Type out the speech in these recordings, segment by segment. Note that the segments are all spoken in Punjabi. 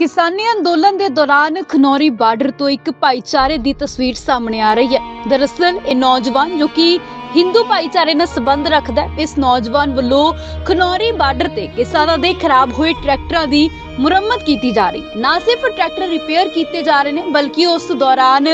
ਕਿਸਾਨੀ ਅੰਦੋਲਨ ਦੇ ਦੌਰਾਨ ਖਨੌਰੀ ਬਾਰਡਰ ਤੋਂ ਇੱਕ ਭਾਈਚਾਰੇ ਦੀ ਤਸਵੀਰ ਸਾਹਮਣੇ ਆ ਰਹੀ ਹੈ। ਦਰਅਸਲ, ਇਹ ਨੌਜਵਾਨ ਜੋ ਕਿ ਹਿੰਦੂ ਭਾਈਚਾਰੇ ਨਾਲ ਸੰਬੰਧ ਰੱਖਦਾ ਹੈ, ਇਸ ਨੌਜਵਾਨ ਵੱਲੋਂ ਖਨੌਰੀ ਬਾਰਡਰ ਤੇ ਕਿਸਾਨਾਂ ਦੇ ਖਰਾਬ ਹੋਏ ਟਰੈਕਟਰਾਂ ਦੀ ਮੁਰੰਮਤ ਕੀਤੀ ਜਾ ਰਹੀ। ਨਾ ਸਿਰਫ ਟਰੈਕਟਰ ਰਿਪੇਅਰ ਕੀਤੇ ਜਾ ਰਹੇ ਨੇ, ਬਲਕਿ ਉਸ ਦੌਰਾਨ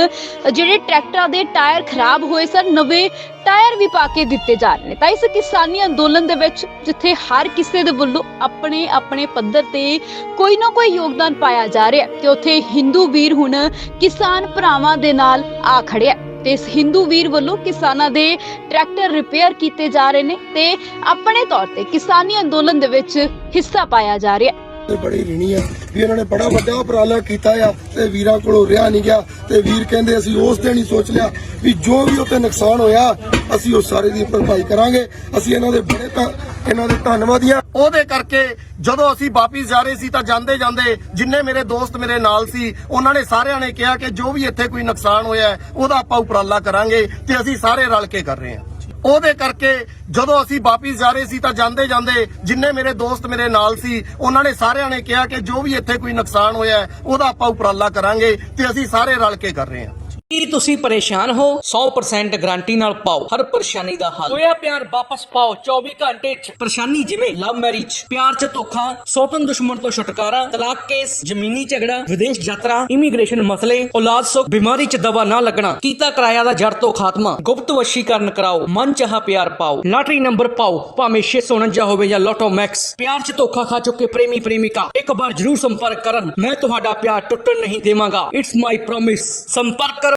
ਜਿਹੜੇ ਟਰੈਕਟਰਾਂ ਦੇ ਟਾਇਰ ਖਰਾਬ ਹੋਏ ਸਨ, ਨਵੇਂ ਟਾਇਰ ਵੀ ਪਾ ਕੇ ਦਿੱਤੇ ਜਾ ਰਹੇ ਨੇ। ਤਾਂ ਇਸ ਕਿਸਾਨੀ ਅੰਦੋਲਨ ਦੇ ਵਿੱਚ ਜਿੱਥੇ ਹਰ ਕਿਸੇ ਦੇ ਵੱਲੋਂ ਆਪਣੇ ਆਪਣੇ ਪੱਧਰ ਤੇ ਕੋਈ ਨਾ ਕੋਈ ਯੋਗਦਾਨ ਪਾਇਆ ਜਾ ਰਿਹਾ ਤੇ ਉੱਥੇ ਹਿੰਦੂ ਵੀਰ ਹੁਣ ਕਿਸਾਨ ਭਰਾਵਾਂ ਦੇ ਨਾਲ ਆ ਖੜਿਆ ਤੇ ਇਸ ਹਿੰਦੂ ਵੀਰ ਵੱਲੋਂ ਕਿਸਾਨਾਂ ਦੇ ਟਰੈਕਟਰ ਰਿਪੇਅਰ ਕੀਤੇ ਜਾ ਰਹੇ ਨੇ ਤੇ ਆਪਣੇ ਤੌਰ ਤੇ ਕਿਸਾਨੀ ਅੰਦੋਲਨ ਦੇ ਵਿੱਚ ਹਿੱਸਾ ਪਾਇਆ ਜਾ ਰਿਹਾ ਤੇ ਬੜੀ ਰਿਣੀ ਆ, ਵੀ ਉਹਨਾਂ ਨੇ ਬੜਾ ਵੱਡਾ ਉਪਰਾਲਾ ਕੀਤਾ ਆ ਤੇ ਵੀਰਾਂ ਕੋਲੋਂ ਰਿਹਾ ਨਹੀਂ ਗਿਆ ਤੇ ਵੀਰ ਕਹਿੰਦੇ ਅਸੀਂ ਉਸ ਦਿਨ ਹੀ ਸੋਚ ਲਿਆ ਵੀ ਜੋ ਵੀ ਉੱਤੇ ਨੁਕਸਾਨ ਹੋਇਆ, ਅਸੀਂ ਉਹ ਸਾਰੇ ਦੀ ਭਰਪਾਈ ਕਰਾਂਗੇ। ਅਸੀਂ ਇਹਨਾਂ ਦੇ ਬੜੇ ਤਾਂ ਇਹਨਾਂ ਦੇ ਧੰਨਵਾਦੀ ਆ। ਉਹਦੇ ਕਰਕੇ ਜਦੋਂ ਅਸੀਂ ਵਾਪਿਸ ਜਾ ਰਹੇ ਸੀ ਤਾਂ ਜਾਂਦੇ ਜਾਂਦੇ ਜਿੰਨੇ ਮੇਰੇ ਦੋਸਤ ਮੇਰੇ ਨਾਲ ਸੀ, ਉਹਨਾਂ ਨੇ ਸਾਰਿਆਂ ਨੇ ਕਿਹਾ ਕਿ ਜੋ ਵੀ ਇੱਥੇ ਕੋਈ ਨੁਕਸਾਨ ਹੋਇਆ, ਉਹਦਾ ਆਪਾਂ ਉਪਰਾਲਾ ਕਰਾਂਗੇ ਤੇ ਅਸੀਂ ਸਾਰੇ ਰਲ ਕੇ ਕਰ ਰਹੇ ਹਾਂ। ਉਹਦੇ ਕਰਕੇ ਜਦੋਂ ਅਸੀਂ ਵਾਪਿਸ ਜਾ ਰਹੇ ਸੀ ਤਾਂ ਜਾਂਦੇ ਜਾਂਦੇ ਜਿੰਨੇ ਮੇਰੇ ਦੋਸਤ ਮੇਰੇ ਨਾਲ ਸੀ, ਉਹਨਾਂ ਨੇ ਸਾਰਿਆਂ ਨੇ ਕਿਹਾ ਕਿ ਜੋ ਵੀ ਇੱਥੇ ਕੋਈ ਨੁਕਸਾਨ ਹੋਇਆ ਉਹਦਾ ਆਪਾਂ ਉਪਰਾਲਾ ਕਰਾਂਗੇ ਤੇ ਅਸੀਂ ਸਾਰੇ ਰਲ ਕੇ ਕਰ ਰਹੇ ਹਾਂ। ਕੀ ਤੁਸੀਂ ਪਰੇਸ਼ਾਨ ਹੋ? 100% ਗਾਰੰਟੀ ਨਾਲ ਪਾਓ। ਹਰ ਪਰੇਸ਼ਾਨੀ ਦਾ ਹੱਲ। ਹੋਇਆ ਪਿਆਰ ਵਾਪਸ ਪਾਓ। 24 ਘੰਟੇ ਚ। ਪਰੇਸ਼ਾਨੀ ਜਿਵੇਂ ਲਵ ਮੈਰਿਜ ਪਿਆਰ ਚ ਧੋਖਾ ਸੌਤਨ ਦੁਸ਼ਮਣ ਤੋਂ ਛੁਟਕਾਰਾ ਤਲਾਕ ਕੇਸ ਜ਼ਮੀਨੀ ਝਗੜਾ ਵਿਦੇਸ਼ ਯਾਤਰਾ ਇਮੀਗ੍ਰੇਸ਼ਨ ਮਸਲੇ ਔਲਾਦ ਸੁੱਖ ਬਿਮਾਰੀ ਚ ਦਵਾ ਨਾ ਲੱਗਣਾ ਕੀਤਾ ਕਿਰਾਇਆ ਦਾ ਜੜ ਤੋਂ ਖਾਤਮਾ ਗੁਪਤ ਵਸ਼ੀਕਰਨ ਕਰਾਓ ਮਨ ਚਾਹਾ ਪਿਆਰ ਪਾਓ ਲਾਟਰੀ ਨੰਬਰ ਪਾਓ ਭਾਵੇਂ 649 ਹੋਵੇ ਜਾਂ ਲੋਟੋ ਮੈਕਸ ਪਿਆਰ ਚ ਧੋਖਾ ਖਾ ਚੁੱਕੇ ਪ੍ਰੇਮੀ ਪ੍ਰੇਮਿਕਾ ਇੱਕ ਵਾਰ ਜਰੂਰ ਸੰਪਰਕ ਕਰਨ ਮੈਂ ਤੁਹਾਡਾ ਪਿਆਰ ਟੁੱਟਣ ਨਹੀਂ ਦੇਵਾਂਗਾ। ਇਟਸ ਮਾਈ ਪ੍ਰੋਮਿਸ ਸੰਪਰਕ ਕਰੋ।